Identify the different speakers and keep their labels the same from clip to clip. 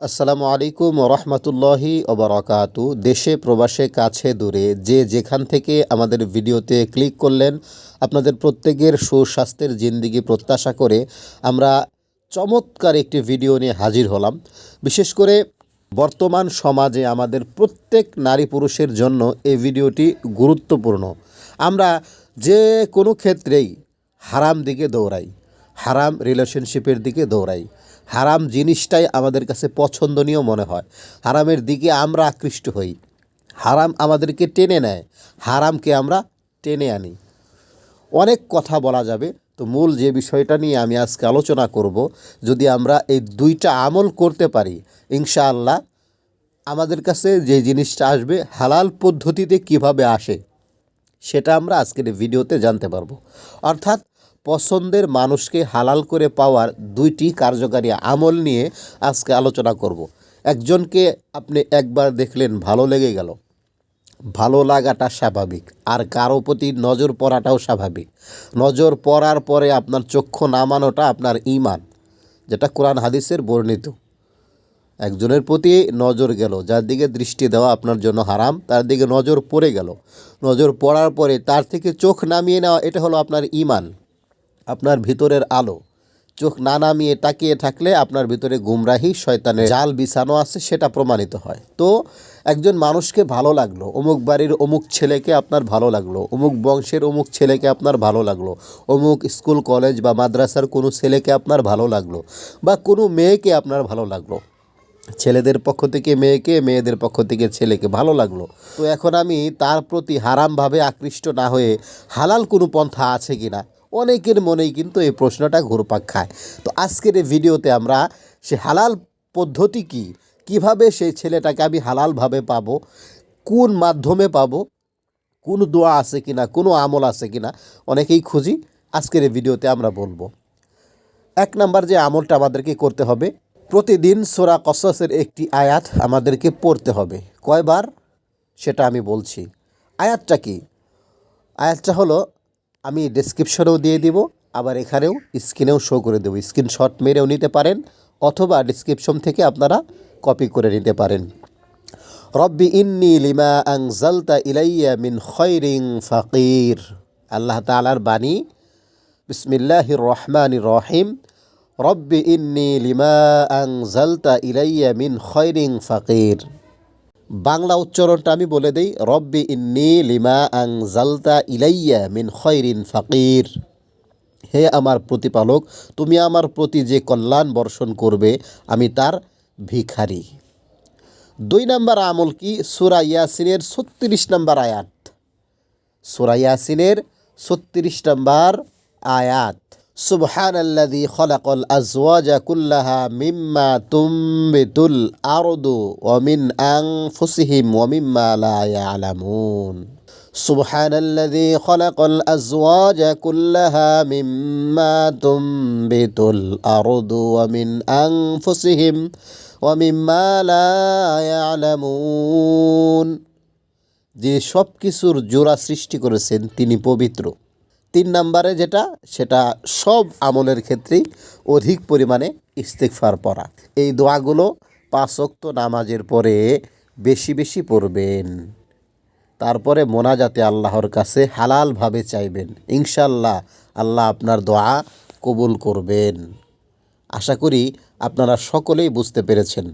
Speaker 1: আসসালামু আলাইকুম রহমতুল্লাহি ওবরাকাতু দেশে, প্রবাসে, কাছে, দূরে যে যেখান থেকে আমাদের ভিডিওতে ক্লিক করলেন, আপনাদের প্রত্যেকের সুস্বাস্থ্যের জিন্দিগি প্রত্যাশা করে আমরা চমৎকার একটি ভিডিও নিয়ে হাজির হলাম। বিশেষ করে বর্তমান সমাজে আমাদের প্রত্যেক নারী পুরুষের জন্য এই ভিডিওটি গুরুত্বপূর্ণ। আমরা যে কোনো ক্ষেত্রেই হারাম দিকে দৌড়াই। হারাম রিলেশনশিপের দিকে দৌড়াই। হারাম জিনিসটাই আমাদের কাছে পছন্দনীয় মনে হয়। হারামের দিকে আমরা আকৃষ্ট হই। হারাম আমাদেরকে টেনে নেয়। হারামকে আমরা টেনে আনি। অনেক কথা বলা যাবে। তো মূল যে বিষয়টা নিয়ে আমি আজকে আলোচনা করব, যদি আমরা এই দুইটা আমল করতে পারি, ইনশাআল্লাহ আমাদের কাছে যে জিনিসটা আসবে, হালাল পদ্ধতিতে কীভাবে আসে, সেটা আমরা আজকের ভিডিওতে জানতে পারব। অর্থাৎ পছন্দের মানুষকে হালাল করে পাওয়ার দুইটি কার্যকারী আমল নিয়ে আজকে আলোচনা করব। একজনকে আপনি একবার দেখলেন ভালো লেগে গেল। ভালো লাগাটা স্বাভাবিক, আর কারও প্রতি নজর পড়াটাও স্বাভাবিক। নজর পড়ার পরে আপনার চক্ষু নামানোটা আপনার ইমান যেটা কোরআন হাদিসের বর্ণিত। একজনের প্রতি নজর গেল, যার দিকে দৃষ্টি দেওয়া আপনার জন্য হারাম, তার দিকে নজর পড়ে গেল। নজর পড়ার পরে তার থেকে চোখ নামিয়ে নেওয়া, এটা হলো আপনার ইমান আপনার ভিতরের আলো। চোখ না নামিয়ে তাকিয়ে থাকলে আপনার ভিতরে গুমরাহি শয়তানের জাল বিছানো আছে, সেটা প্রমাণিত হয়। তো, একজন মানুষকে ভালো লাগল। অমুক বাড়ির অমুক ছেলেকে আপনার ভালো লাগল। অমুক বংশের অমুক ছেলেকে আপনার ভালো লাগল। অমুক স্কুল, কলেজ বা মাদ্রাসার কোনো ছেলেকে আপনার ভালো লাগল বা কোনো মেয়েকে আপনার ভালো লাগল। ছেলেদের পক্ষ থেকে মেয়েকে, মেয়েদের পক্ষ থেকে ছেলেকে ভালো লাগল। তো এখন আমি তার প্রতি হারামভাবে আকৃষ্ট না হয়ে হালাল কোনো পন্থা আছে কি না অনেকের মনেই কিন্তু এই প্রশ্নটা ঘুরপাক খায়। তো আজকের এই ভিডিওতে আমরা সে হালাল পদ্ধতি কি? কীভাবে সেই ছেলেটাকে আমি হালালভাবে পাবো? কোন মাধ্যমে পাবো? কোন দোয়া আছে কিনা? কোনো আমল আছে কিনা? অনেকেই খুঁজি। আজকের এই ভিডিওতে আমরা বলব। এক নাম্বার যে আমলটা আমাদেরকে করতে হবে, প্রতিদিন সোরা কসসের একটি আয়াত আমাদেরকে পড়তে হবে। কয়বার? সেটা আমি বলছি। আয়াতটা কি? আয়াতটা হলো আমি ডেসক্রিপশনেও দিয়ে দিব, আবার এখানেও স্ক্রিনেও শো করে দেবো। স্ক্রিনশট মেরেও নিতে পারেন, অথবা ডিসক্রিপশন থেকে আপনারা কপি করে নিতে পারেন। রব্বি ইন্নি লিমা আংজালতা ইলাইয়া মিন খৈরিং ফাকির। আল্লাহ তালার বাণী, বিসমিল্লাহির রহমানির রহিম। রব্বি ইন্নি লিমা আংজালতা ইলাইয়া মিন খৈরিং ফাকির। বাংলা উচ্চারণটা আমি বলে দেই, রব্বি ইন্নি লিমা আং জালতা ইলাইয়া মিন খৈরিন ফাকির। হে আমার প্রতিপালক, তুমি আমার প্রতি যে কল্যাণ বর্ষণ করবে, আমি তার ভিখারি। দুই নম্বর আমল কি? সুরা ইয়াসিনের ছত্রিশ নম্বর আয়াত। সুরা ইয়াসিনের ছত্রিশ নম্বর আয়াত। সুবহান আল্লাযী খলাকাল আজওয়াজা কুল্লাহা মিম্মা তুমবিতুল আরদু ওয়া মিন আনফুসিহিম ওয়া মিম্মা লা ইয়ালামুন سبحان الذي خلق الأزواج كلها مما تنبت الأرض ومن أنفسهم ومما لا يعلمون যিনি সব কিছুর জোড়া সৃষ্টি করেছেন তিনি পবিত্র তিন নম্বরে যেটা, সেটা সব আমলের ক্ষেত্রেই অধিক পরিমাণে ইস্তেকফার পড়া। এই দোয়াগুলো পাঁচক্ত নামাজের পরে বেশি বেশি পড়বেন। তারপরে মোনাজাতে আল্লাহর কাছে হালালভাবে চাইবেন। ইনশাল্লাহ আল্লাহ আপনার দোয়া কবুল করবেন। আশা করি আপনারা সকলেই বুঝতে পেরেছেন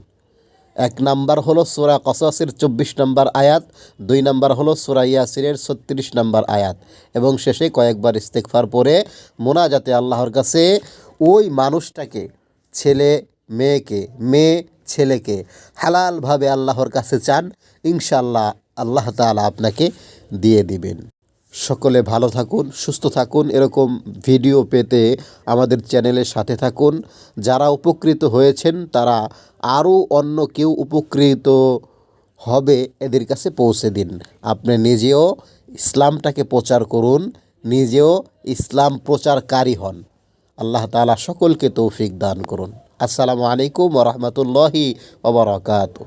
Speaker 1: এক নাম্বার হলো সোরা কসাসের চব্বিশ নম্বর আয়াত, দুই নাম্বার হলো সোরা ইয়াসিরের ছত্রিশ নম্বর আয়াত। এবং শেষে কয়েকবার ইস্তেকফার পরে মোনাজাতে আল্লাহর কাছে ওই মানুষটাকে, ছেলে মেয়েকে, মেয়ে ছেলেকে হালালভাবে আল্লাহর কাছে চান ইনশাল্লাহ আল্লাহ তাআলা আপনাকে দিয়ে দিবেন। সকলে ভালো থাকুন, সুস্থ থাকুন। এরকম ভিডিও পেতে আমাদের চ্যানেলের সাথে থাকুন। যারা উপকৃত হয়েছেন, তারা আরও অন্য কেউ উপকৃত হবে এদের কাছে পৌঁছে দিন। আপনি নিজেও ইসলামটাকে প্রচার করুন, নিজেও ইসলাম প্রচারকারী হন। আল্লাহ তাআলা সকলকে তৌফিক দান করুন। আসসালামু আলাইকুম ওরহমতুল্লাহি ওবরাকাতু